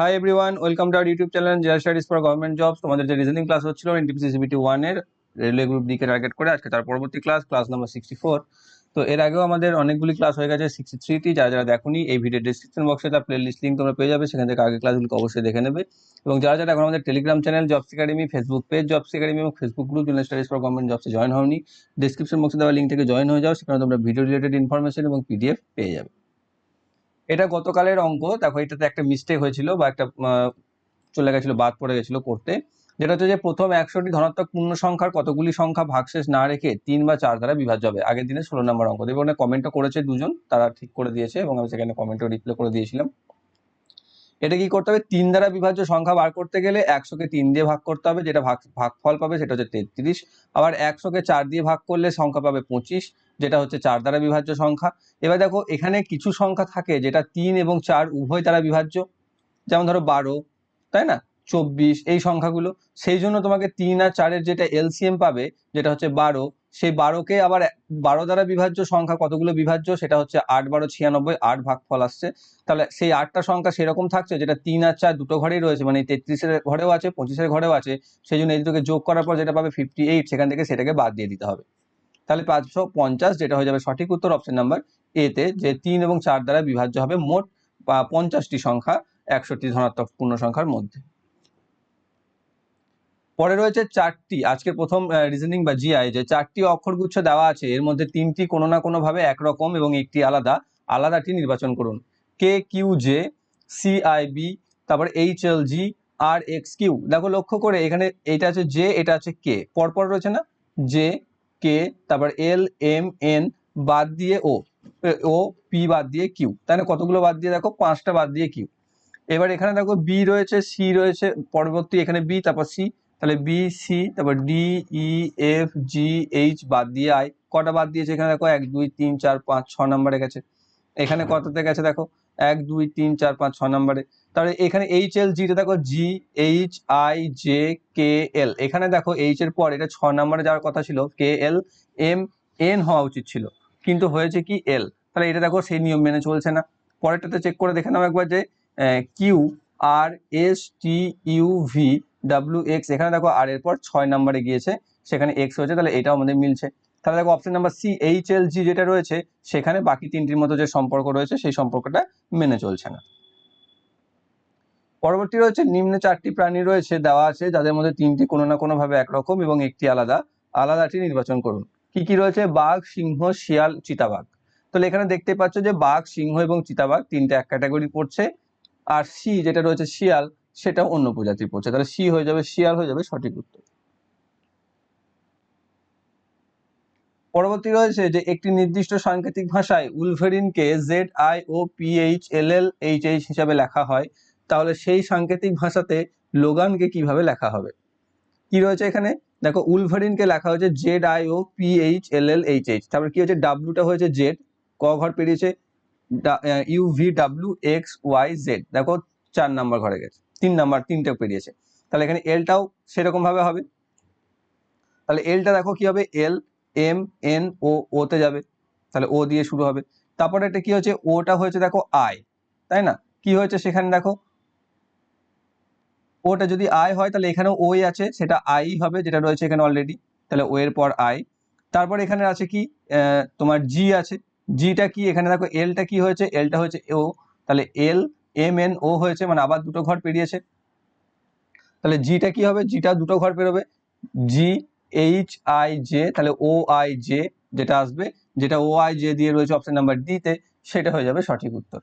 Hi everyone welcome to our YouTube channel general studies for government jobs তোমাদের যে reasoning class হচ্ছিল NTPC CBT ওয়ানের railway group ডিকে target করে আজকে তার পরবর্তী class class number sixty four তো এর আগেও আমাদের অনেকগুলি ক্লাস হয়ে গেছে সিক্সটি থ্রিটি যারা যারা দেখোনি, এই ভিডিও ডিসক্রিপশন বক্সে তার প্লে লিস্ট লিঙ্ক তোমরা পেয়ে যাবে, সেখান থেকে আগে ক্লাসগুলোকে অবশ্যই দেখে নেবে। এবং যারা যারা এখন আমাদের Telegram channel jobs academy Facebook page jobs academy এবং Facebook group general studies for government জবসে join হওনি ডিসক্রিপশন বক্সে দেওয়া লিঙ্ক থেকে জয়েন হয়ে যাও, সেখানে তোমরা ভিডিও রিলেটেড ইনফরমেশন এবং পিডিএফ পেয়ে যাবে। এটা গতকালের অঙ্ক। দেখো, এটাতে একটা মিস্টেক হয়েছিল বা একটা চলে গেছিল, বাদ পড়ে গেছিল করতে। যেটা হচ্ছে যে, প্রথম একশোটি ধনাত্মক পূর্ণ সংখ্যার কতগুলি সংখ্যা ভাগশেষ না রেখে তিন বা চার দ্বারা বিভাজ্য হবে। আগের দিনে ষোলো নম্বর অঙ্ক। এবং কমেন্টও করেছে দুজন, তারা ঠিক করে দিয়েছে এবং আমি সেখানে কমেন্টও রিপ্লাই করে দিয়েছিলাম। এটা কি করতে হবে? তিন দ্বারা বিভাজ্য সংখ্যা বার করতে গেলে একশোকে তিন দিয়ে ভাগ করতে হবে, যেটা ভাগ ভাগফল পাবে সেটা হচ্ছে তেত্রিশ। আবার একশোকে চার দিয়ে ভাগ করলে সংখ্যা পাবে পঁচিশ, যেটা হচ্ছে চার দ্বারা বিভাজ্য সংখ্যা। এবার দেখো, এখানে কিছু সংখ্যা থাকে যেটা তিন এবং চার উভয় দ্বারা বিভাজ্য। যেমন ধরো বারো, তাই না? চব্বিশ, এই সংখ্যাগুলো। সেই জন্য তোমাকে তিন আর চারের যেটা এলসিএম পাবে, যেটা হচ্ছে বারো সেই বারোকে আবার বারো দ্বারা বিভাজ্য সংখ্যা কতগুলো বিভাজ্য? সেটা হচ্ছে আট বারো ছিয়ানব্বই, আট ভাগফল আসছে। তাহলে সেই আটটা সংখ্যা সেরকম থাকছে যেটা তিন আর চার দুটো ঘরেই রয়েছে মানে তেত্রিশের ঘরেও আছে, পঁচিশের ঘরেও আছে। সেই জন্য এই দুটোকে যোগ করার পর যেটা পাবে ফিফটি এইট সেখান থেকে সেটাকে বাদ দিয়ে দিতে হবে। তাহলে পাঁচশো পঞ্চাশ যেটা হয়ে যাবে সঠিক উত্তর অপশন নাম্বার এতে যে তিন এবং চার দ্বারা বিভাজ্য হবে মোট পঞ্চাশটি সংখ্যা একশোটি ধনাত্মক পূর্ণ সংখ্যার মধ্যে। পরে রয়েছে চারটি আজকের প্রথম রিজনিং বা জিআই যে চারটি অক্ষরগুচ্ছ দেওয়া আছে, এর মধ্যে তিনটি কোনো না কোনোভাবে একরকম এবং একটি আলাদা আলাদাটি নির্বাচন করুন। K Q J C I B তারপর H L G R X Q দেখো লক্ষ্য করে এখানে এটা আছে জে এটা আছে কে পরপর রয়েছে না? জে কে তারপর এল এম এন বাদ দিয়ে ও ও পি বাদ দিয়ে কিউ তাহলে কতগুলো বাদ দিয়ে দেখো? পাঁচটা বাদ দিয়ে কিউ এবার এখানে দেখো বি রয়েছে সি রয়েছে, পরবর্তী এখানে বি তারপর সি তাহলে বি সি তারপর D E F G H বাদ দিয়ে আই কটা বাদ দিয়েছে এখানে দেখো? এক, দুই, তিন, চার, পাঁচ, ছ নম্বরে গেছে। এখানে কততে গেছে দেখো? এক, দুই, তিন, চার, পাঁচ, ছ নম্বরে। তাহলে এখানে এইচ এল জিটা দেখো? G H I J K L এখানে দেখো এইচ এর পর এটা ছ নম্বরে যাওয়ার কথা ছিল। কে এল এম এন হওয়া উচিত ছিল। কিন্তু হয়েছে কি এল তাহলে এটা দেখো সেই নিয়ম মেনে চলছে না। পরেরটাতে চেক করে দেখে নাও একবার যে Q R S T U V W X এখানে দেখো আর এর পর ছয় নম্বরে গিয়েছে, সেখানে এক্স হয়েছে, তাহলে এটাও আমাদের মিলছে। তাহলে দেখো option number C H L G যেটা রয়েছে, সেখানে বাকি তিনটির মতো যে সম্পর্ক রয়েছে, সেই সম্পর্কটা মেনে চলছে না। পরবর্তী রয়েছে, নিম্নে চারটি প্রাণী রয়েছে, দেওয়া আছে, যাদের মধ্যে তিনটি কোনো না কোনোভাবে একরকম এবং একটি আলাদা। আলাদাটি নির্বাচন করুন। কি কি রয়েছে? বাঘ, সিংহ, শিয়াল, চিতাবাঘ। তাহলে এখানে দেখতে পাচ্ছ যে বাঘ, সিংহ এবং চিতাবাঘ তিনটে এক ক্যাটাগরি পড়ছে। আর সি যেটা রয়েছে, শিয়াল সেটা অন্য প্রজাতির পড়ছে। তাহলে সি হয়ে যাবে, শিয়াল হয়ে যাবে, সঠিক উত্তর। পরবর্তী রয়েছে যে একটি নির্দিষ্ট সাংকেতিক ভাষায় উলভেরিনকে Z I O P H L L H H হিসাবে লেখা হয়। তাহলে সেই সাংকেতিক ভাষাতে লোগানকে কীভাবে লেখা হবে? কি রয়েছে এখানে? দেখো, উলভেরিনকে লেখা হয়েছে Z I O P H L L H H তারপর কি হচ্ছে ডাব্লুটা হয়েছে জেড ক ঘর পেরিয়েছে U V W X Y Z দেখো, চার নাম্বার ঘরে গেছে। তিন নাম্বার তিনটে পেরিয়েছে। তাহলে এখানে এলটাও সেরকম ভাবে হবে। তাহলে এলটা দেখো কি হবে? এল এম এন ও ওতে যাবে। তাহলে ও দিয়ে শুরু হবে। তারপরে এটা কি হচ্ছে ওটা হয়েছে দেখো আই তাই না? কি হয়েছে সেখানে দেখো? ওটা যদি আই হয়, তাহলে এখানেও ওই আছে, সেটা আই হবে, যেটা রয়েছে এখানে অলরেডি তাহলে ও এর পর আই তারপর এখানে আছে কি? তোমার জি আছে। জিটা কি? এখানে দেখো এলটা কি হয়েছে? এলটা হয়েছে ও তাহলে এল এম এন ও হয়েছে মানে আবার দুটো ঘর পেরিয়েছে। তাহলে জিটা কি হবে? জিটা দুটো ঘর পেরোবে। জি এইচ আই জে তাহলে ও আই জে যেটা আসবে, যেটা ও আই জে দিয়ে রয়েছে অপশন নাম্বার ডি তে, সেটা হয়ে যাবে সঠিক উত্তর।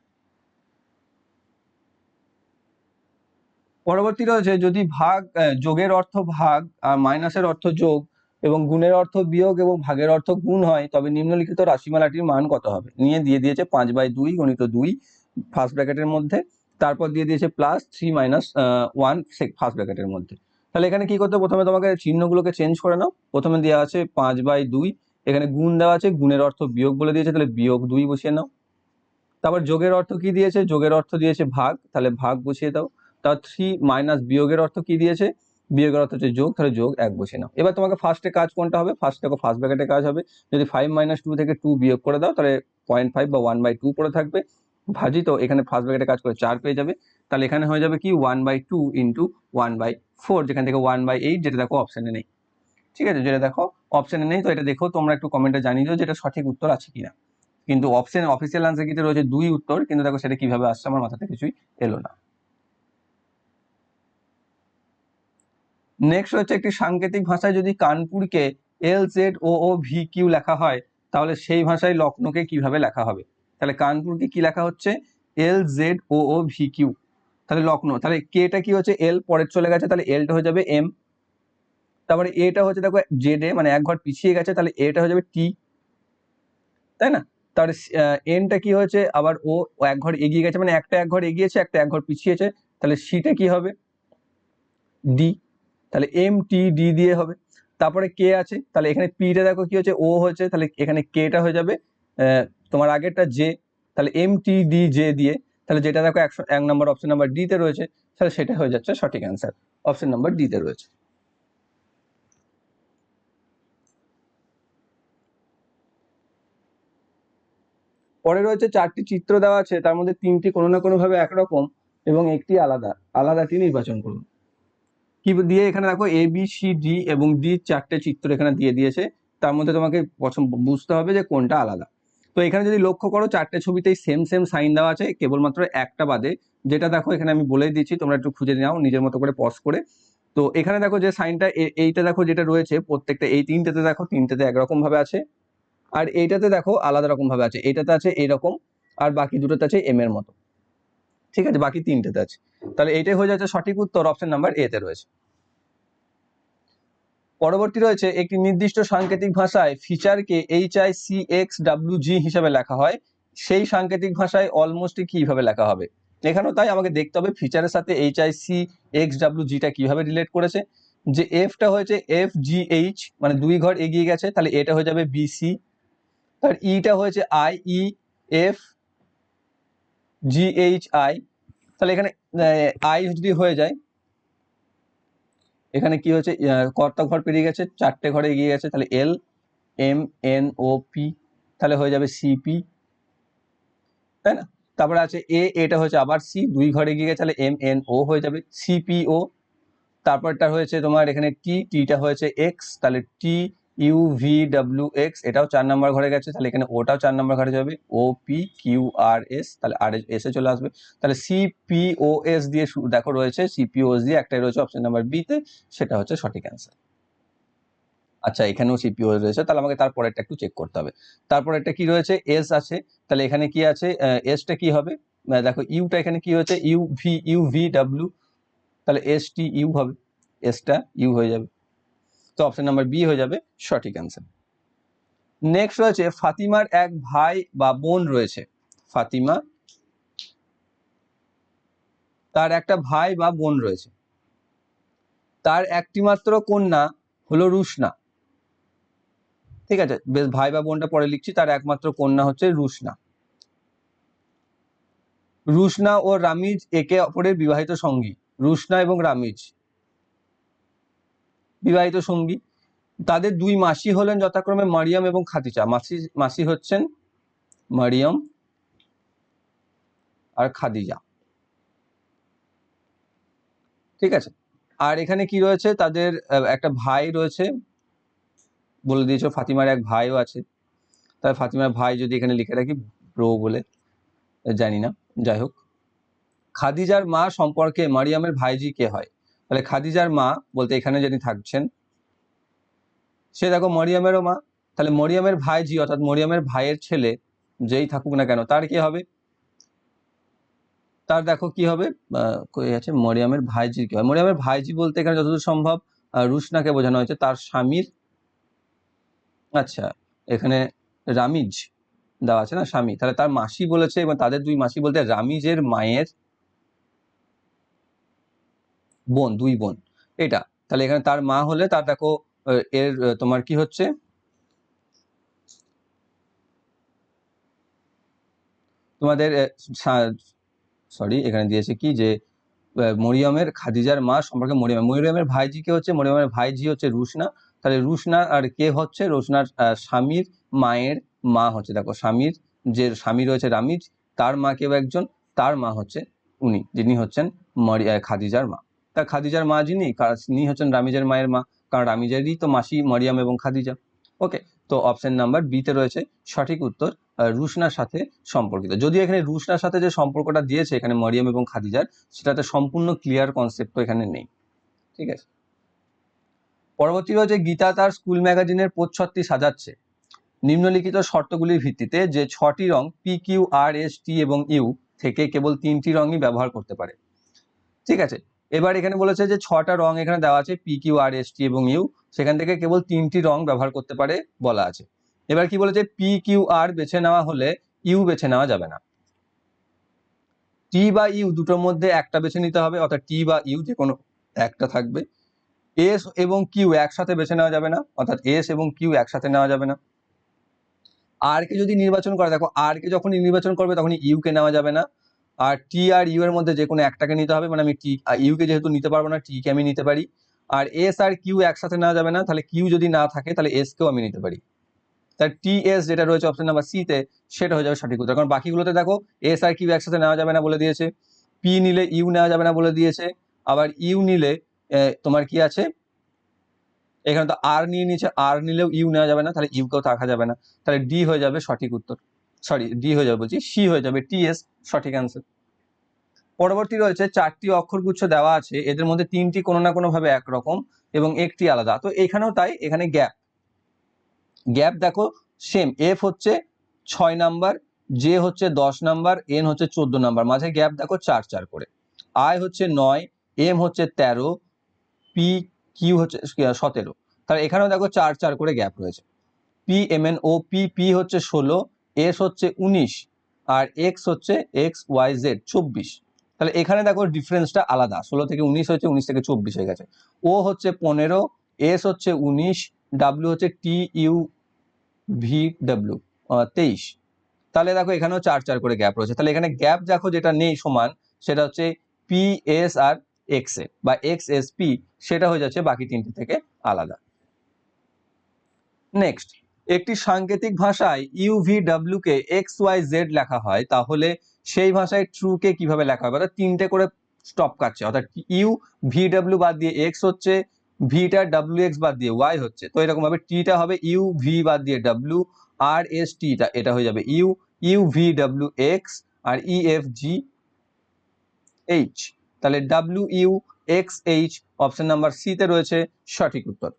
পরবর্তী রয়েছে, যদি ভাগ যোগের অর্থ ভাগ আর মাইনাসের অর্থ যোগ এবং গুণের অর্থ বিয়োগ এবং ভাগের অর্থ গুণ হয়, তবে নিম্নলিখিত রাশিমালাটির মান কত হবে? নিয়ে দিয়ে দিয়েছে পাঁচ বাই দুই গণিত দুই ফার্স্ট ব্র্যাকেটের মধ্যে, তারপর দিয়ে দিয়েছে plus three minus one first ব্র্যাকেটের মধ্যে। তাহলে এখানে কি করতে? প্রথমে তোমাকে চিহ্নগুলোকে চেঞ্জ করে নাও। প্রথমে দেওয়া আছে পাঁচ বাই দুই। এখানে গুণ দেওয়া আছে, গুণের অর্থ বিয়োগ বলে দিয়েছে, তাহলে বিয়োগ দুই বসিয়ে নাও। তারপর যোগের অর্থ কি দিয়েছে? যোগের অর্থ দিয়েছে ভাগ। তাহলে ভাগ বসিয়ে দাও। তারপর থ্রি মাইনাস বিয়োগের অর্থ কি দিয়েছে? বিয়োগের অর্থ হচ্ছে যোগ, তাহলে যোগ এক বসিয়ে নাও। এবার তোমাকে ফার্স্টে কাজ কোনটা হবে? ফার্স্ট দেখো ফার্স্ট ব্র্যাকেটে কাজ হবে। যদি ফাইভ মাইনাস টু থেকে টু বিয়োগ করে দাও, তাহলে পয়েন্ট ফাইভ বা ওয়ান বাই টু পড়ে থাকবে। ভাজি তো এখানে ফার্স্ট ব্র্যাকেটে কাজ করে চার পেয়ে যাবে। তাহলে এখানে হয়ে যাবে কি? One by two into one by four যেখান থেকে ওয়ান বাই এইট যেটা দেখো অপশানে নেই। ঠিক আছে? যেটা দেখো অপশানে নেই, তো এটা দেখো তোমরা একটু কমেন্টে জানিয়ে দিও যে এটা সঠিক উত্তর আছে কিনা। কিন্তু অপশন অফিসিয়াল আনসার কিতে রয়েছে? দুই উত্তর, কিন্তু দেখো সেটা কীভাবে আসছে আমার মাথাতে কিছুই এলো না। নেক্সট হচ্ছে একটি সাংকেতিক ভাষায় যদি কানপুরকে L Z O O V Q লেখা হয়, তাহলে সেই ভাষায় লখনৌকে কীভাবে লেখা হবে? তাহলে কানপুরকে কি লেখা হচ্ছে? L Z O O V Q তাহলে লখনৌ তাহলে কেটা কি হচ্ছে? এল পরের চলে গেছে, তাহলে এলটা হয়ে যাবে এম তারপরে এটা হচ্ছে, দেখো জেড এ মানে এক ঘর পিছিয়ে গেছে, তাহলে এটা হয়ে যাবে টি তাই না? তাহলে এনটা কি হয়েছে? আবার ও এক ঘর এগিয়ে গেছে মানে একটা এক ঘর এগিয়েছে, একটা এক ঘর পিছিয়েছে। তাহলে সিটা কি হবে? ডি তাহলে এম টি ডি দিয়ে হবে। তারপরে কে আছে, তাহলে এখানে পিটা দেখো, কি হচ্ছে? ও হচ্ছে, তাহলে এখানে কেটা হয়ে যাবে তোমার আগেরটা জে তাহলে এম টি ডি জে দিয়ে, তাহলে যেটা দেখো একশো, এক নম্বর অপশন নাম্বার ডিতে রয়েছে, তাহলে সেটা হয়ে যাচ্ছে সঠিক অ্যান্সার অপশন নাম্বার ডিতে রয়েছে। পরে রয়েছে চারটি চিত্র দেওয়া আছে, তার মধ্যে তিনটি কোনো না কোনোভাবে একরকম এবং একটি আলাদা। আলাদাটি নির্বাচন করুন। কি দিয়ে এখানে দেখো এ বি সি ডি এবং ডি চারটে চিত্র এখানে দিয়ে দিয়েছে, তার মধ্যে তোমাকে পছন্দ বুঝতে হবে যে কোনটা আলাদা। তো এখানে যদি লক্ষ্য করো, চারটে ছবিতেই সেম সেম সাইন দেওয়া আছে। কেবলমাত্র একটা বাদে। যেটা দেখো, এখানে আমি বলেই দিচ্ছি, তোমরা একটু খুঁজে নাও, নিজের মতো করে পজ করে। তো এখানে দেখো যে সাইনটা এইটা দেখো যেটা রয়েছে, প্রত্যেকটা, এই তিনটেতে দেখো, তিনটেতে একরকম ভাবে আছে। আর এইটাতে দেখো, আলাদা রকম ভাবে আছে। এইটাতে আছে এইরকম আর বাকি দুটোতে আছে এম এর মতো। ঠিক আছে? বাকি তিনটেতে আছে। তাহলে এইটাই হয়ে যাচ্ছে সঠিক উত্তর। অপশন নাম্বার এতে রয়েছে। পরবর্তী রয়েছে একটি নির্দিষ্ট সাংকেতিক ভাষায় ফিচারকে H I C X W G হিসাবে লেখা হয়। সেই সাংকেতিক ভাষায় অলমোস্ট কীভাবে লেখা হবে? এখানেও তাই আমাকে দেখতে হবে ফিচারের সাথে H I C X W জিটা কীভাবে রিলেট করেছে। যে এফটা হয়েছে এফ জি এইচ মানে দুই ঘর এগিয়ে গেছে, তাহলে এটা হয়ে যাবে বিসি আর ইটা হয়েছে I E F G H I তাহলে এখানে আই যদি হয়ে যায় এখানে কি হয়েছে? কর্তা ঘর পেরিয়ে গেছে, চারটে ঘরে এগিয়ে গেছে, তাহলে L, M, N, O, P, তাহলে হয়ে যাবে সিপি তাই না? তারপরে আছে এ, এটা হয়েছে আবার সি, দুই ঘরে এগিয়ে গেছে, তাহলে এম, এন, ও হয়ে যাবে সিপিও তারপরটা হয়েছে তোমার এখানে টি, টিটা হয়েছে এক্স, তাহলে T U V W X এটাও চার নাম্বার ঘরে গেছে, তাহলে এখানে ওটাও চার নাম্বার ঘরে যাবে O P Q R S তাহলে আর এস এ চলে আসবে। তাহলে সিপিওএস দিয়ে শু- দেখো রয়েছে সিপিওএস দিয়ে একটাই রয়েছে অপশন নাম্বার বি তে, সেটা হচ্ছে সঠিক অ্যান্সার আচ্ছা এখানেও সিপিওএস রয়েছে, তাহলে আমাকে তারপরেরটা একটু চেক করতে হবে। তারপরেরটা কি রয়েছে? এস আছে, তাহলে এখানে কি আছে? এসটা কি হবে? দেখো ইউটা এখানে কি হয়েছে? U V U V W তাহলে এস টি ইউ হবে এসটা ইউ হয়ে যাবে। তো অপশন নাম্বার বি হয়ে যাবে সঠিক অ্যান্সার নেক্সট রয়েছে ফাতিমার এক ভাই বা বোন রয়েছে। ফাতিমা, তার একটা ভাই বা বোন রয়েছে। তার একটি মাত্র কন্যা হলো রুশনা। ঠিক আছে, বেশ ভাই বা বোনটা পরে লিখছি, তার একমাত্র কন্যা হচ্ছে রুশনা। রুশনা ও রামিজ একে অপরের বিবাহিত সঙ্গী। রুশনা এবং রামিজ। বিবাহিত সঙ্গী। তাদের দুই মাসি হলেন যথাক্রমে মারিয়াম এবং খাদিজা। মাসি মাসি হচ্ছেন মারিয়াম আর খাদিজা। ঠিক আছে? আর এখানে কি রয়েছে? তাদের একটা ভাই রয়েছে, বলে দিয়েছ, ফাতিমার এক ভাইও আছে। তাই ফাতিমার ভাই যদি এখানে লিখে রাখি, ব্রো বলে, জানি না, যাই হোক। খাদিজার মা সম্পর্কে মারিয়ামের ভাইজি কে হয়? তাহলে খাদিজার মা বলতে এখানে যিনি থাকছেন, সে দেখো মরিয়মেরও মা। তাহলে মরিয়মের ভাইজি অর্থাৎ মরিয়মের ভাইয়ের ছেলে যেই থাকুক না কেন, তার কি হবে? তার দেখো কি হবে? আছে? মরিয়ামের ভাইজি কি হয় মরিয়ামের ভাইজি বলতে এখানে যতদূর সম্ভব রুশনাকে বোঝানো হয়েছে। তার স্বামীর আচ্ছা এখানে রামিজ দেওয়া আছে না, স্বামী। তাহলে তার মাসি বলেছে, এবং তাদের দুই মাসি বলতে রামিজের মায়ের বোন, দুই বোন। এটা। তাহলে এখানে তার মা হলে তার দেখো এর তোমার কি হচ্ছে? তোমাদের সরি, এখানে দিয়েছে কি যে মরিয়মের খাদিজার মা সম্পর্কে মরিয়ম। মরিয়মের ভাইজি কে হচ্ছে? মরিয়মের ভাইজি হচ্ছে রুশনা। তাহলে রুশনা আর কে হচ্ছে? রুশনার স্বামীর মায়ের মা হচ্ছে। দেখো, স্বামীর যে স্বামী রয়েছে রামিজ, তার মা কেউ একজন, তার মা হচ্ছে উনি, যিনি হচ্ছেন খাদিজার মা। তা খাদিজার মা যিনি তিনি হচ্ছেন রামিজের মায়ের মা, কারণ রামিজেরই তো মাসি মরিয়াম এবং খাদিজা। ওকে তো অপশন নাম্বার বিতে রয়েছে সঠিক উত্তর রুশনার সাথে সম্পর্কিত। যদিও এখানে রুশনার সাথে যে সম্পর্কটা দিয়েছে এখানে মরিয়াম এবং খাদিজার, সেটাতে সম্পূর্ণ ক্লিয়ার কনসেপ্ট তো এখানে নেই। ঠিক আছে? পরবর্তী রয়েছে গীতা তার স্কুল ম্যাগাজিনের প্রচ্ছদটি সাজাচ্ছে। নিম্নলিখিত শর্তগুলির ভিত্তিতে যে ছটি রং P Q R S T এবং ইউ থেকে কেবল তিনটি রঙই ব্যবহার করতে পারে। ঠিক আছে? এবার এখানে বলেছে যে ছটা রং এখানে দেওয়া আছে P Q R S T এবং ইউ সেখান থেকে কেবল তিনটি রং ব্যবহার করতে পারে বলা আছে। এবার কি বলেছে? পি কিউ আর বেছে নেওয়া হলে ইউ বেছে নেওয়া যাবে না। টি বা ইউ দুটোর মধ্যে একটা বেছে নিতে হবে, অর্থাৎ টি বা ইউ যে কোনো একটা থাকবে। এস এবং কিউ একসাথে বেছে নেওয়া যাবে না, অর্থাৎ এস এবং কিউ একসাথে নেওয়া যাবে না। আর কে যদি নির্বাচন করে, দেখো আর কে যখন নির্বাচন করবে তখন ইউ কে নেওয়া যাবে না। আর টি আর ইউ এর মধ্যে যে কোনো একটাকে নিতে হবে। মানে আমি টি ইউ কে যেহেতু নিতে পারব না টি কে আমি নিতে পারি। আর এস আর কিউ একসাথে নেওয়া যাবে না, তাহলে কিউ যদি না থাকে, তাহলে এস কেও আমি নিতে পারি। তার টি এস যেটা রয়েছে অপশন নাম্বার সি তে, সেটা হয়ে যাবে সঠিক উত্তর। কারণ বাকিগুলোতে দেখো এস আর কিউ একসাথে নেওয়া যাবে না বলে দিয়েছে। পি নিলে ইউ নেওয়া যাবে না বলে দিয়েছে। আবার ইউ নিলে তোমার কি আছে? এখানে তো আর নিয়ে নিয়েছে। আর নিলেও ইউ নেওয়া যাবে না, তাহলে ইউ কেও রাখা যাবে না। তাহলে ডি হয়ে যাবে সঠিক উত্তর। সরি ডি হয়ে যাবে বলছি সি হয়ে যাবে টি এস সঠিক অ্যান্সার পরবর্তী রয়েছে, চারটি অক্ষরগুচ্ছ দেওয়া আছে, এদের মধ্যে তিনটি কোনো না কোনো ভাবে একরকম এবং একটি আলাদা। তো এখানেও তাই, এখানে গ্যাপ গ্যাপ দেখো সেম এফ হচ্ছে ছয় নাম্বার জে হচ্ছে দশ নাম্বার এন হচ্ছে চোদ্দ নাম্বার, মাঝে গ্যাপ দেখো চার চার করে। আই হচ্ছে নয় এম হচ্ছে তেরো পি কিউ হচ্ছে সতেরো। তাহলে এখানেও দেখো চার চার করে গ্যাপ রয়েছে। P M N O P P হচ্ছে ষোলো এস হচ্ছে উনিশ আর এক্স হচ্ছে এক্স ওয়াই জেড চব্বিশ। তাহলে এখানে দেখো ডিফারেন্সটা আলাদা। ষোলো থেকে উনিশ হচ্ছে উনিশ থেকে চব্বিশ হয়ে গেছে। ও হচ্ছে পনেরো এস হচ্ছে উনিশ ডাব্লিউ হচ্ছে টি ইউ ভি ডাব্লিউ তেইশ। তাহলে দেখো এখানেও চার চার করে গ্যাপ রয়েছে। তাহলে এখানে গ্যাপ দেখো যেটা নেই সমান, সেটা হচ্ছে P S R X A বা এক্স এস পি সেটা হয়ে যাচ্ছে বাকি তিনটি থেকে আলাদা। নেক্সট একটি সাংকেতিক ভাষায় ইউভিডব্লিউ কে এক্স ওয়াই জেড লেখা হয়, তাহলে সেই ভাষায় ট্রু কে কীভাবে লেখা হবে অর্থাৎ তিনটে করে স্টপ কাটছে, অর্থাৎ ইউ ভিডব্লিউ বাদ দিয়ে এক্স হচ্ছে ভিটা ডাব্লিউ এক্স বাদ দিয়ে ওয়াই হচ্ছে। তো এরকম ভাবে টিটা হবে ইউ ভি বাদ দিয়ে ডাব্লিউ আর এস টিটা এটা হয়ে যাবে U U V W X আর ই এফ জি এইচ তাহলে W U X H option number C তে রয়েছে সঠিক উত্তর।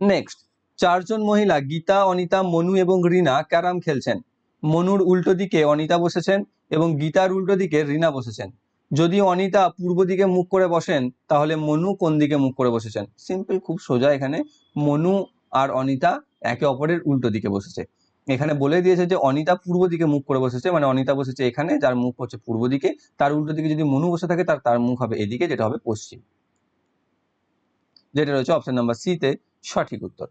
নেক্সট চারজন মহিলা গীতা, অনিতা, মনু এবং রিনা ক্যারাম খেলছেন। মনুর উল্টো দিকে অনিতা বসেছেন এবং গীতার উল্টো দিকে রিনা বসেছেন। যদি অনিতা পূর্ব দিকে মুখ করে বসেন, তাহলে মনু কোন দিকে মুখ করে বসেছেন? সিম্পল, খুব সোজা এখানে। মনু আর অনিতা একে অপরের উল্টো দিকে বসেছে। এখানে বলে দিয়েছে যে, অনিতা পূর্ব দিকে মুখ করে বসেছে মানে অনিতা বসেছে এখানে, যার মুখ হচ্ছে পূর্ব দিকে। তার উল্টো দিকে যদি মনু বসে থাকে, তার তার মুখ হবে এদিকে, যেটা হবে পশ্চিম। যেটা রয়েছে অপশন নাম্বার সি তে সঠিক উত্তর।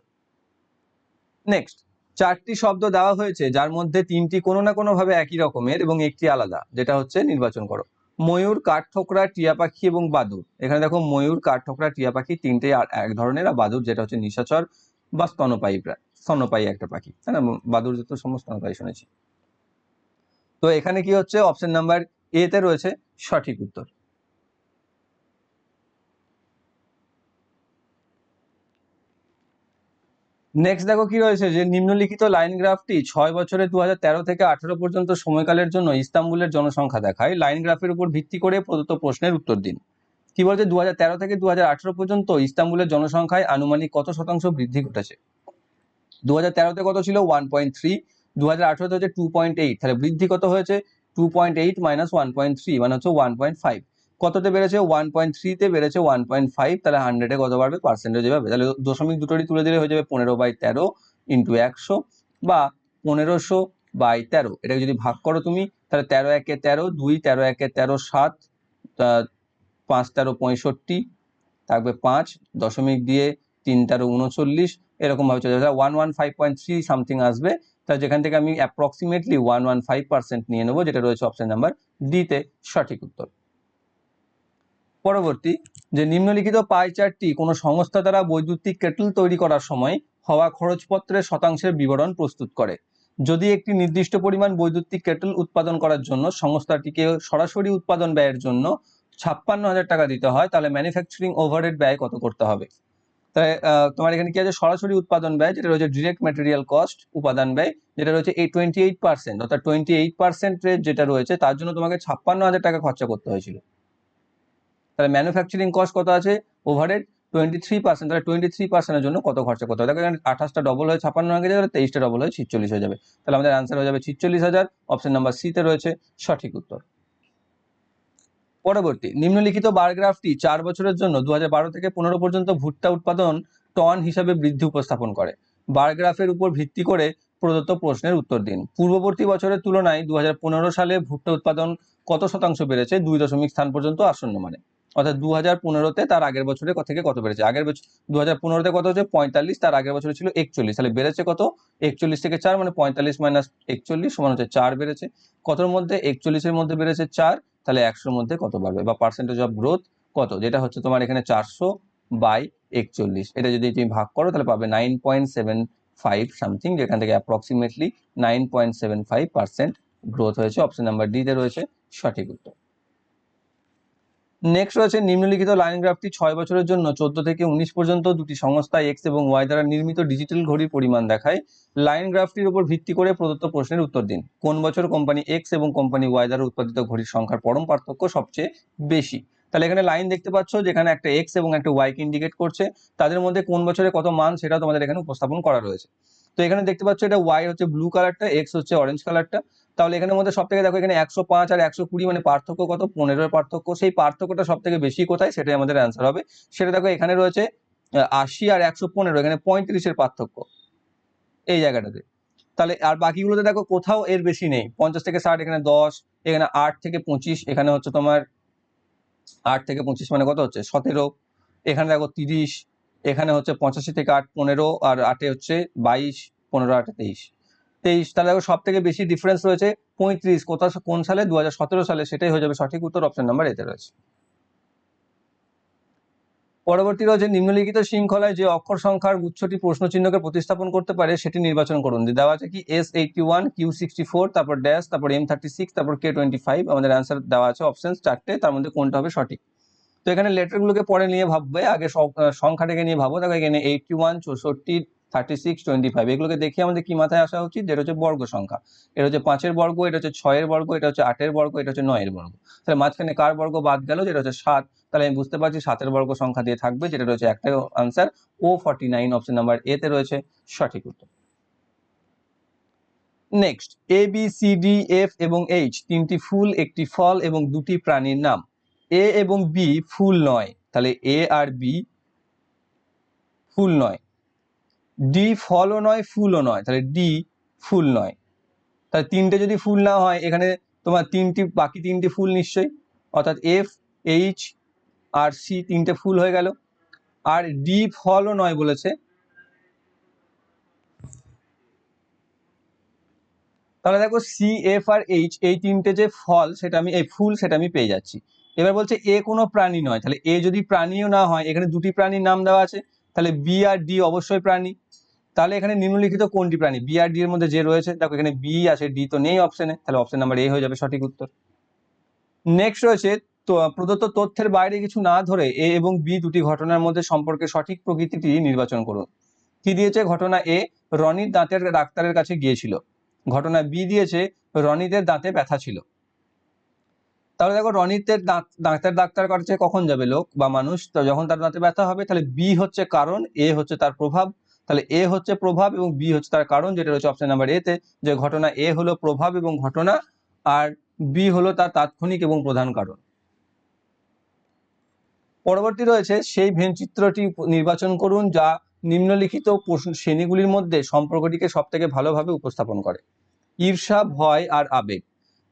নেক্সট চারটি শব্দ দেওয়া হয়েছে, যার মধ্যে তিনটি কোনো না কোনো ভাবে একই রকমের এবং একটি আলাদা, যেটা হচ্ছে নির্বাচন করো। ময়ূর কাঠঠোকরা টিয়া পাখি এবং বাদুর এখানে দেখো ময়ূর কাঠঠোকরা টিয়া পাখি তিনটে এক ধরনের, আর বাদুর যেটা হচ্ছে নিশাচর বা স্তনপায়ী স্তনপায়ী একটা পাখি। তাই না? বাদুর যত সমস্ত স্তনপায়ী শুনেছি। তো এখানে কি হচ্ছে? অপশন নাম্বার এ তে রয়েছে সঠিক উত্তর। নেক্সট দেখো কি রয়েছে, যে নিম্নলিখিত লাইন গ্রাফটি ছয় বছরে দু হাজার তেরো থেকে আঠারো পর্যন্ত সময়কালের জন্য ইস্তাম্বুলের জনসংখ্যা দেখায়। লাইন গ্রাফের উপর ভিত্তি করে প্রদত্ত প্রশ্নের উত্তর দিন। কি বলছে? দু হাজার তেরো থেকে দু হাজার আঠেরো পর্যন্ত ইস্তাম্বুলের জনসংখ্যায় আনুমানিক কত শতাংশ বৃদ্ধি ঘটেছে? দু তেরোতে কত ছিল? ওয়ান পয়েন্ট থ্রি দু হচ্ছে টু পয়েন্ট এইট তাহলে বৃদ্ধি কত হয়েছে? Two point eight minus one point three মানে হচ্ছে ওয়ান পয়েন্ট ফাইভ কততে বেড়েছে? ওয়ান পয়েন্ট থ্রিতে বেড়েছে ওয়ান পয়েন্ট ফাইভ তাহলে হান্ড্রেডে কত বাড়বে? পার্সেন্টেজ যাবে তাহলে দশমিক দুটোরই তুলে দিলে হয়ে যাবে পনেরো বাই তেরো ইন্টু একশো বা পনেরোশো বাই তেরো। এটাকে যদি ভাগ করো তুমি, তাহলে তেরো একে তেরো, দুই তেরো একে তেরো, সাত পাঁচ তেরো পঁয়ষট্টি, থাকবে পাঁচ, দশমিক দিয়ে তিন তেরো উনচল্লিশ এরকম ভাবে চলে যাবে। One one five point three something আসবে। তাহলে যেখান থেকে আমি approximately one one five percent নিয়ে নেব, যেটা রয়েছে অপশন নাম্বার ডিতে সঠিক উত্তর। পরবর্তী যে নিম্নলিখিত পাই চার্টটি কোনো সংস্থা দ্বারা বৈদ্যুতিক কেটল তৈরি করার সময় হওয়া খরচপত্রের শতাংশের বিবরণ প্রস্তুত করে। যদি একটি নির্দিষ্ট পরিমাণ বৈদ্যুতিক কেটল উৎপাদন করার জন্য সংস্থাটিকে সরাসরি উৎপাদন ব্যয়ের জন্য ছাপ্পান্ন হাজার টাকা দিতে হয়, তাহলে ম্যানুফ্যাকচারিং ওভারহেড ব্যয় কত করতে হবে? তাই তোমার এখানে কি আছে? সরাসরি উৎপাদন ব্যয়, যেটা রয়েছে ডিরেক্ট ম্যাটেরিয়াল কস্ট উপাদান ব্যয়, যেটা রয়েছে এই টোয়েন্টি এইট পার্সেন্ট অর্থাৎ টোয়েন্টি এইট পার্সেন্টের যেটা রয়েছে, তার জন্য তোমাকে ছাপ্পান্ন হাজার টাকা খরচা করতে হয়েছিল। তাহলে ম্যানুফ্যাকচারিং কস্ট কত আছে? ওভারহেড টোয়েন্টি থ্রি পার্সেন্ট তাহলে টোয়েন্টি থ্রি পার্সেন্টের জন্য কত খরচা করতে হবে? দেখো আঠাশটা ডবল হয়ে ছাপান্ন হয়ে যাবে তেইশটা ডবল হয়ে ছিচল্লিশ হয়ে যাবে। তাহলে আমাদের অ্যান্সার হয়ে যাবে ছিচল্লিশ হাজার। অপশন নাম্বার সিতে রয়েছে সঠিক উত্তর। পরবর্তী, নিম্নলিখিত বার গ্রাফটি চার বছরের জন্য দু হাজার বারো থেকে পনেরো পর্যন্ত ভুট্টা উৎপাদন টন হিসাবে বৃদ্ধি উপস্থাপন করে। বার গ্রাফের উপর ভিত্তি করে প্রদত্ত প্রশ্নের উত্তর দিন। পূর্ববর্তী বছরের তুলনায় দু হাজার পনেরো সালে ভুট্টা উৎপাদন কত শতাংশ বেড়েছে? দুই দশমিক স্থান পর্যন্ত আসন্ন মানে। অর্থাৎ দু হাজার পনেরোতে তার আগের বছরে থেকে কত বেড়েছে? আগের বছর দু হাজার পনেরোতে কত হচ্ছে পঁয়তাল্লিশ, তার আগের বছরে ছিল একচল্লিশ। তাহলে বেড়েছে কত? একচল্লিশ থেকে চার মানে পঁয়তাল্লিশ মাইনাস একচল্লিশ সমান হচ্ছে চার বেড়েছে। কতর মধ্যে? একচল্লিশের মধ্যে বেড়েছে চার। তাহলে একশোর মধ্যে কত বাড়বে? বা পার্সেন্টেজ অফ গ্রোথ কত? যেটা হচ্ছে তোমার এখানে চারশো বাই একচল্লিশ। এটা যদি তুমি ভাগ করো, তাহলে পাবে nine point seven five something যেখান থেকে approximately nine point seven five percent growth হয়েছে। অপশন নাম্বার ডিতে রয়েছে সঠিক উত্তর। নেক্সট রয়েছে নিম্নলিখিত লাইন গ্রাফটি ছয় বছরের জন্য চোদ্দ থেকে উনিশ পর্যন্ত দুটি সংস্থা এক্স এবং ওয়াই দ্বারা নির্মিত ডিজিটাল ঘড়ির পরিমাণ দেখায়। লাইন গ্রাফটির উপর ভিত্তি করে প্রদত্ত প্রশ্নের উত্তর দিন। কোন বছর কোম্পানি এক্স এবং কোম্পানি ওয়াই দ্বারা উৎপাদিত ঘড়ির সংখ্যার পরম পার্থক্য সবচেয়ে বেশি? তাহলে এখানে লাইন দেখতে পাচ্ছ যেখানে একটা এক্স এবং একটা ওয়াই কে ইন্ডিকেট করছে। তাদের মধ্যে কোন বছরে কত মান সেটা তোমাদের এখানে উপস্থাপন করা রয়েছে। তো এখানে দেখতে পাচ্ছ এটা ওয়াই হচ্ছে ব্লু কালারটা এক্স হচ্ছে অরেঞ্জ কালারটা তাহলে এখানের মধ্যে সব থেকে দেখো এখানে একশো পাঁচ আর একশো কুড়ি মানে পার্থক্য কত? পনেরোর পার্থক্য। সেই পার্থক্যটা সব থেকে বেশি কোথায়? সেটাই আমাদের অ্যান্সার হবে। সেটা দেখো এখানে রয়েছে আশি আর একশো পনেরো, এখানে পঁয়ত্রিশের পার্থক্য। এই জায়গাটাতে। তাহলে আর বাকিগুলোতে দেখো কোথাও এর বেশি নেই। পঞ্চাশ থেকে ষাট, এখানে দশ, এখানে আট থেকে পঁচিশ, এখানে হচ্ছে তোমার আট থেকে পঁচিশ মানে কত হচ্ছে? সতেরো। এখানে দেখো তিরিশ, এখানে হচ্ছে পঁচাশি থেকে আট পনেরো, আর আটে হচ্ছে বাইশ, পনেরো, আটে তেইশ। তেইশ, তাহলে সব থেকে বেশি ডিফারেন্স রয়েছে পঁয়ত্রিশ, কোথা কোন সালে? দু হাজার সতেরো সালে, সেটাই হয়ে যাবে সঠিক উত্তর অপশন নাম্বার এতে রয়েছে। পরবর্তী রয়েছে নিম্নলিখিত শৃঙ্খলায় যে অক্ষর সংখ্যার গুচ্ছটি প্রশ্ন চিহ্নকে প্রতিস্থাপন করতে পারে, সেটি নির্বাচন করুন। দেওয়া আছে কি S eighty one Q sixty four তারপর ড্যাশ তারপর এম থার্টি সিক্স তারপর কে টোয়েন্টি ফাইভ আমাদের অ্যান্সার দেওয়া আছে অপশন চারটে, তার মধ্যে কোনটা হবে সঠিক। তো এখানে লেটারগুলোকে পরে নিয়ে ভাববে, আগে সংখ্যাটাকে নিয়ে ভাবো। দেখো এখানে এইটটি ওয়ান চৌষট্টি থার্টি সিক্স টোয়েন্টি ফাইভ এগুলোকে দেখে আমাদের কি মাথায় আসা উচিত? যেটা হচ্ছে বর্গ সংখ্যা। এটা হচ্ছে পাঁচের বর্গ, এটা হচ্ছে ছয়ের বর্গ, এটা হচ্ছে আটের বর্গ, এটা হচ্ছে নয়ের বর্গ। তাহলে মাঝখানে কার বর্গ বাদ গেল? যেটা হচ্ছে সাত। তাহলে আমি বুঝতে পারছি সাতের বর্গ সংখ্যা দিয়ে থাকবে, যেটা রয়েছে একটাই answer O forty nine option number A তে রয়েছে সঠিক উত্তর। Next A B C D F এবং এইচ তিনটি ফুল, একটি ফল এবং দুটি প্রাণীর নাম। এ এবং বি ফুল নয়। তাহলে এ আর বি ফুল নয়। ডি ফলও নয়, ফুলও নয়। তাহলে ডি ফুল নয়। তাহলে তিনটে যদি ফুল না হয়, এখানে তোমার তিনটি, বাকি তিনটি ফুল নিশ্চয়ই। অর্থাৎ এফ এইচ আর সি তিনটে ফুল হয়ে গেল। আর ডি ফলও নয় বলেছে। তাহলে দেখো সি এফ আর এইচ এই তিনটে যে ফল, সেটা আমি, এই ফুল সেটা আমি পেয়ে যাচ্ছি। এবার বলছে এ কোনো প্রাণী নয়। তাহলে এ যদি প্রাণীও না হয়, এখানে দুটি প্রাণীর নাম দেওয়া আছে। তাহলে বি আর ডি অবশ্যই প্রাণী। তাহলে এখানে নিম্নলিখিত কোনটি প্রাণী? বি আর ডি এর মধ্যে যে রয়েছে, দেখো এখানে বি আছে ডি তো নেই অপশনে তাহলে অপশন নাম্বার এ হয়ে যাবে সঠিক উত্তর। নেক্সট রয়েছে প্রদত্ত তথ্যের বাইরে কিছু না ধরে এ এবং বি দুটি ঘটনার মধ্যে সম্পর্কে সঠিক প্রকৃতিটি নির্বাচন করুন। কি দিয়েছে ঘটনা এ রনির দাঁতের ডাক্তারের কাছে গিয়েছিল। ঘটনা বি দিয়েছে, রনিদের দাঁতে ব্যথা ছিল। তাহলে দেখো রনিতের দাঁত, দাঁতের ডাক্তার কাছে কখন যাবে লোক বা মানুষ? তো যখন তার দাঁতে ব্যথা হবে, তাহলে বি হচ্ছে কারণ এ হচ্ছে তার প্রভাব। তাহলে এ হচ্ছে প্রভাব এবং বি হচ্ছে তার কারণ, যেটা রয়েছে অপশন নাম্বার এতে যে ঘটনা এ হলো প্রভাব এবং ঘটনা, আর বি হলো তার তাৎক্ষণিক এবং প্রধান কারণ। পরবর্তী রয়েছে সেই ভেনচিত্রটি নির্বাচন করুন, যা নিম্নলিখিত শ্রেণীগুলির মধ্যে সম্পর্কটিকে সব থেকে ভালোভাবে উপস্থাপন করে। ঈর্ষা, ভয় আর আবেগ।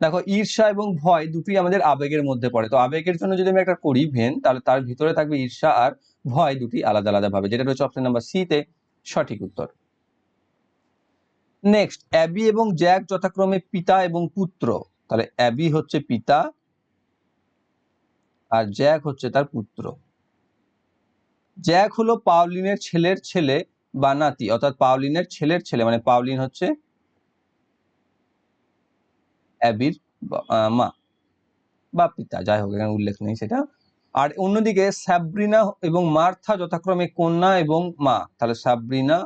দেখো, ঈর্ষা এবং ভয় দুটি আমাদের আবেগের মধ্যে পড়ে। তো আবেগের জন্য যদি আমি একটা করি ভেন তাহলে তার ভিতরে থাকবে ঈর্ষা আর ভয় দুটি আলাদা আলাদা ভাবে যেটা রয়েছে অপশন নাম্বার সি তে। সঠিক উত্তর। নেক্সট অ্যাবি এবং জ্যাক যথাক্রমে পিতা এবং পুত্র। তাহলে অ্যাবি হচ্ছে পিতা আর জ্যাক হচ্ছে তার পুত্র। জ্যাক হলো পাওলিনের ছেলের ছেলে বা নাতি, অর্থাৎ পাওলিনের ছেলের ছেলে মানে পাওলিন হচ্ছে অ্যাবির মা বা পিতা, যাই হোক, এখানে উল্লেখ নেই সেটা। আর অন্যদিকে স্যাব্রিনা এবং মার্থা যথাক্রমে কন্যা এবং মা। তাহলে স্যাব্রিনা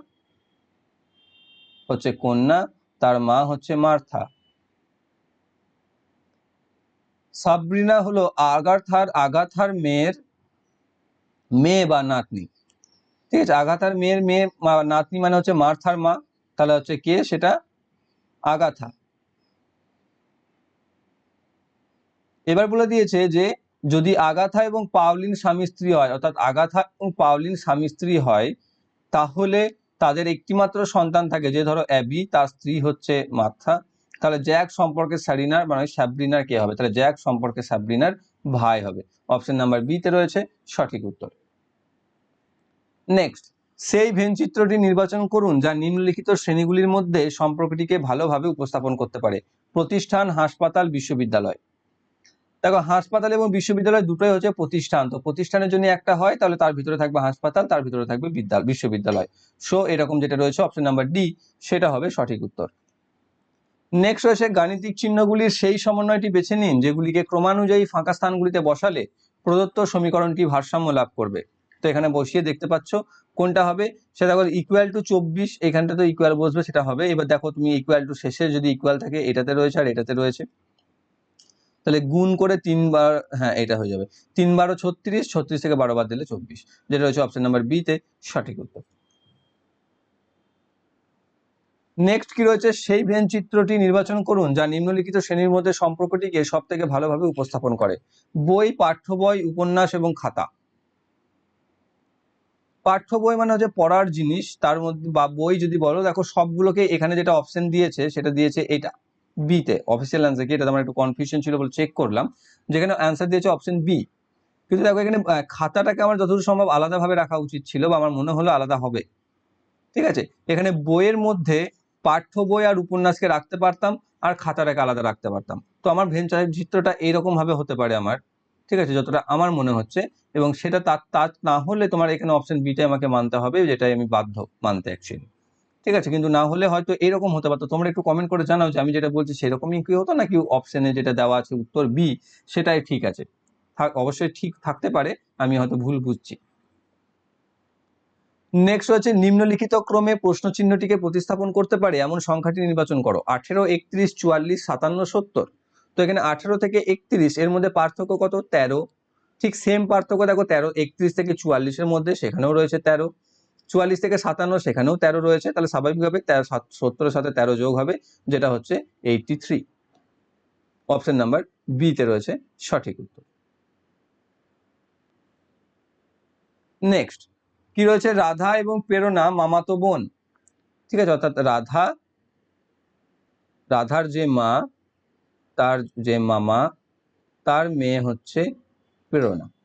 হচ্ছে কন্যা, তার মা হচ্ছে মার্থা। সাবরিনা হলো আগাথার আগাথার মেয়ের মেয়ে বা নাতনি। ঠিক আছে, আগাথার মেয়ের মেয়ে নাতনি মানে হচ্ছে মার্থার মা। তাহলে হচ্ছে কে? সেটা আগাথা। এবার বলে দিয়েছে যে যদি আগাথা এবং পাওলিন স্বামী স্ত্রী হয়, অর্থাৎ আগাথা এবং পাওলিন স্বামী স্ত্রী হয়, তাহলে তাদের একটিমাত্র সন্তান থাকে যে ধরো অ্যাবি, তার স্ত্রী হচ্ছে মাথা। তাহলে জ্যাক সম্পর্কে স্যারিনার মানে স্যাব্রিনার কে হবে? তাহলে জ্যাক সম্পর্কে স্যাব্রিনার ভাই হবে। অপশন নাম্বার বি তে রয়েছে সঠিক উত্তর। নেক্সট, সেই ভেন চিত্রটি নির্বাচন করুন যা নিম্নলিখিত শ্রেণীগুলির মধ্যে সম্পর্কটিকে ভালোভাবে উপস্থাপন করতে পারে। প্রতিষ্ঠান, হাসপাতাল, বিশ্ববিদ্যালয়। দেখো, হাসপাতাল এবং বিশ্ববিদ্যালয় দুটোই হচ্ছে প্রতিষ্ঠান। তো প্রতিষ্ঠানের জন্য একটা হয়, তাহলে তার ভিতরে থাকবে হাসপাতাল, তার ভিতরে থাকবে বিদ্যালয় বিশ্ববিদ্যালয়। সো এরকম যেটা রয়েছে অপশন নাম্বার ডি সেটা হবে সঠিক উত্তর। নেক্সট রয়েছে গাণিতিক চিহ্নগুলির সেই সমন্বয়টি বেছে নিন, যেগুলিকে ক্রমানুযায়ী ফাঁকা স্থানগুলিতে বসালে প্রদত্ত সমীকরণটি ভারসাম্য লাভ করবে। তো এখানে বসিয়ে দেখতে পাচ্ছ কোনটা হবে। সেটা দেখো ইকুয়াল টু চব্বিশ এখানটা তো ইকুয়াল বসবে, সেটা হবে। এবার দেখো, তুমি ইকুয়াল টু শেষে যদি ইকুয়াল থাকে, এটাতে রয়েছে আর এটাতে রয়েছে। তাহলে গুণ করে তিনবার হ্যাঁ এটা হয়ে যাবে। তিন বারো ছত্রিশ ছত্রিশ থেকে বারো বার দিলে চব্বিশ। যেটা রয়েছে অপশন নাম্বার বি তে সঠিক উত্তর। নেক্সট কি রয়েছে? সেই ভেন চিত্রটি নির্বাচন করুন যা নিম্নলিখিত শ্রেণির মধ্যে সম্পর্কটিকে সব থেকে ভালোভাবে উপস্থাপন করে। বই, পাঠ্য বই, উপন্যাস এবং খাতা। পাঠ্য বই মানে হচ্ছে পড়ার জিনিস, তার মধ্যে বা বই যদি বলো, দেখো সবগুলোকে এখানে যেটা অপশন দিয়েছে, সেটা দিয়েছে এটা। বিতে অফিসিয়াল অ্যান্সার কি? এটা আমার একটু কনফিউশন ছিল বলে চেক করলাম। যেখানে অ্যান্সার দিয়েছে অপশন বি কিন্তু দেখো এখানে খাতাটাকে আমার যতদূর সম্ভব আলাদাভাবে রাখা উচিত ছিল বা আমার মনে হলো আলাদা হবে। ঠিক আছে? এখানে বইয়ের মধ্যে পাঠ্য বই আর উপন্যাসকে রাখতে পারতাম আর খাতাটাকে আলাদা রাখতে পারতাম। তো আমার ভেঞ্চার চিত্রটা এইরকম ভাবে হতে পারে আমার। ঠিক আছে? যতটা আমার মনে হচ্ছে। এবং সেটা তার তার না হলে তোমার এখানে অপশন বিটাই আমাকে মানতে হবে, যেটাই আমি বাধ্য মানতে অ্যাকচুয়ালি ঠিক আছে, কিন্তু না হলে হয়তো এরকম হতে পারতো। তোমরা একটু কমেন্ট করে জানাও যে আমি যেটা বলছি সেরকমই কি হতো নাকি অপশনে যেটা দেওয়া আছে উত্তর বি সেটাই ঠিক আছে। অবশ্যই ঠিক থাকতে পারে, আমি হয়তো ভুল বুঝছি। নেক্সট হচ্ছে নিম্নলিখিত ক্রমে প্রশ্ন চিহ্নটিকে প্রতিস্থাপন করতে পারে এমন সংখ্যাটি নির্বাচন করো। আঠেরো, একত্রিশ, চুয়াল্লিশ, সাতান্ন, সত্তর। তো এখানে আঠেরো থেকে একত্রিশ, এর মধ্যে পার্থক্য কত? তেরো। ঠিক সেম পার্থক্য দেখো, তেরো, একত্রিশ থেকে চুয়াল্লিশের মধ্যে, সেখানেও রয়েছে তেরো। চুয়াল্লিশ থেকে সাতান্ন সেখানেও তেরো রয়েছে, তাহলে স্বাভাবিকভাবে তেরো, সাত- সত্তরের সাথে তেরো যোগ হবে, যেটা হচ্ছে এইটটি থ্রি অপশন নাম্বার বিতে রয়েছে সঠিক উত্তর। নেক্সট কি রয়েছে? রাধা এবং প্রেরণা, মামাতো বোন। ঠিক আছে, অর্থাৎ রাধা, রাধার যে মা, তার যে মামা, তার মেয়ে হচ্ছে প্রেরণা।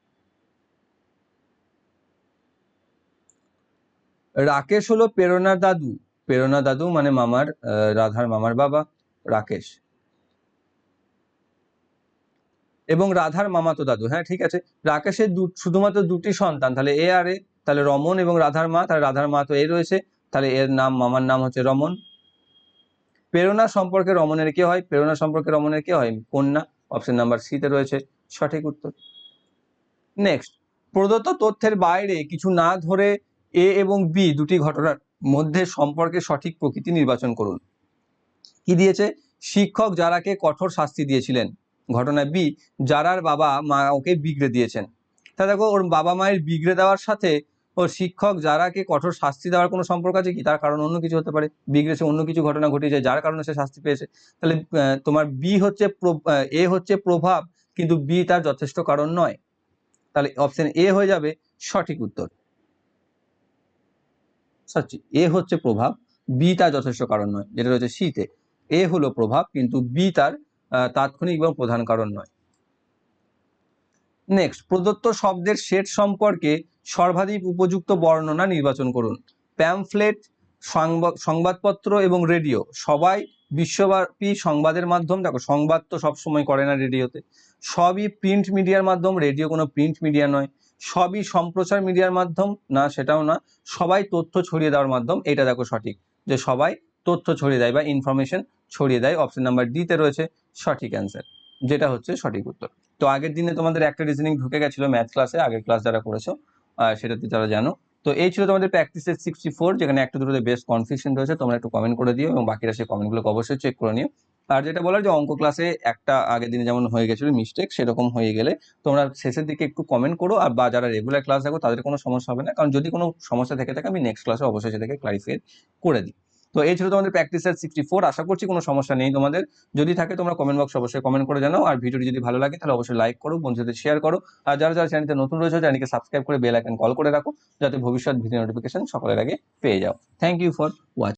রাকেশ হলো প্রেরণার দাদু। প্রেরণা দাদু মানে মামার রাধার মামার বাবা, রাকেশ। এবং রাধার মামাতো দাদু হ্যাঁ ঠিক আছে? রাকেশের শুধুমাত্র দুটি সন্তান, তাহলে এ আর এ, তাহলে রমন এবং রাধার মা, তাহলে রাধার মা তো এ রয়েছে, তাহলে এর নাম, মামার নাম হচ্ছে রমন। প্রেরণা সম্পর্কে রমনের কে হয়? প্রেরণা সম্পর্কে রমনের কে হয়? কন্যা অপশন নাম্বার সিতে রয়েছে, সঠিক উত্তর। নেক্সট প্রদত্ত তথ্যের বাইরে কিছু না ধরে এ এবং বি দুটি ঘটনার মধ্যে সম্পর্কে সঠিক প্রকৃতি নির্বাচন করুন। কি দিয়েছে? শিক্ষক যারাকে কঠোর শাস্তি দিয়েছিলেন। ঘটনা বি, যারার বাবা মা ওকে বিগড়ে দিয়েছেন। তা দেখো, ওর বাবা মায়ের বিগড়ে দেওয়ার সাথে ওর শিক্ষক যারাকে কঠোর শাস্তি দেওয়ার কোনো সম্পর্ক আছে কি? তার কারণ অন্য কিছু হতে পারে। বিগড়েছে, অন্য কিছু ঘটনা ঘটেছে যার কারণে সে শাস্তি পেয়েছে। তাহলে তোমার বি হচ্ছে এ হচ্ছে প্রভাব, কিন্তু বি তার যথেষ্ট কারণ নয়। তাহলে অপশন এ হয়ে যাবে সঠিক উত্তর। সচ্ছি এ হচ্ছে প্রভাব বি তার যথেষ্ট কারণ নয়, যেটা রয়েছে সিতে এ হলো প্রভাব, কিন্তু বি তার তাৎক্ষণিক এবং প্রধান কারণ নয়। নেক্সট প্রদত্ত শব্দের সেট সম্পর্কে সর্বাধিক উপযুক্ত বর্ণনা নির্বাচন করুন। প্যামফ্লেট সংবাদ, সংবাদপত্র এবং রেডিও সবাই বিশ্বব্যাপী সংবাদের মাধ্যম, দেখো, সংবাদ তো সবসময় করে না রেডিওতে সবই প্রিন্ট মিডিয়ার মাধ্যম রেডিও কোনো প্রিন্ট মিডিয়া নয়। সবই সম্প্রচার মিডিয়ার মাধ্যম, না সেটাও না, সবাই তথ্য ছড়িয়ে দেওয়ার মাধ্যম এটা দেখো সঠিক, যে সবাই তথ্য ছড়িয়ে দেয় বা ইনফরমেশন ছড়িয়ে দেয় অপশন নাম্বার ডি তে রয়েছে সঠিক অ্যান্সার যেটা হচ্ছে সঠিক উত্তর। তো আগের দিনে তোমাদের একটা রিজনিং ঢুকে গেছিল ম্যাথ ক্লাসে আগের ক্লাস যারা করেছ সেটাতে যারা জানো, তো এই ছিল তোমাদের প্র্যাকটিসের সিক্সটি ফোর যেখানে একটা দুটোতে বেস্ট কনফিউশন রয়েছে, তোমরা একটু কমেন্ট করে দিও এবং বাকিরা সেই কমেন্টগুলোকে অবশ্যই চেক করে নিও। আর যেটা বলার যে অঙ্ক ক্লাসে একটা আগের দিনে যেমন হয়ে গেছিল মিস্টেক সেরকম হয়ে গেলে তোমরা শেষের দিকে একটু কমেন্ট করো আর বা যারা রেগুলার ক্লাস দেখো তাদের কোনো সমস্যা হবে না। কারণ যদি কোনো সমস্যা থেকে থাকে আমি নেক্সট ক্লাসে অবশ্যই সেটাকে ক্লারিফাই করে দিই। তো এই ছিল তোমাদের প্র্যাকটিসের সিক্সটি ফোর আশা করছি কোনো সমস্যা নেই তোমাদের। যদি থাকে তোমরা কমেন্ট বক্সে অবশ্যই কমেন্ট করে জানাও। আর ভিডিওটি যদি ভালো লাগে তাহলে অবশ্যই লাইক করো, বন্ধুদের শেয়ার করো। আর যারা যারা চ্যানেলতে নতুন রয়েছে চ্যানেলকে সাবস্ক্রাইব করে বেল আইকন কল করে রাখো, যাতে ভবিষ্যৎ ভিডিও নোটিফিকেশন সকলের আগে পেয়ে যাও। Thank you for watch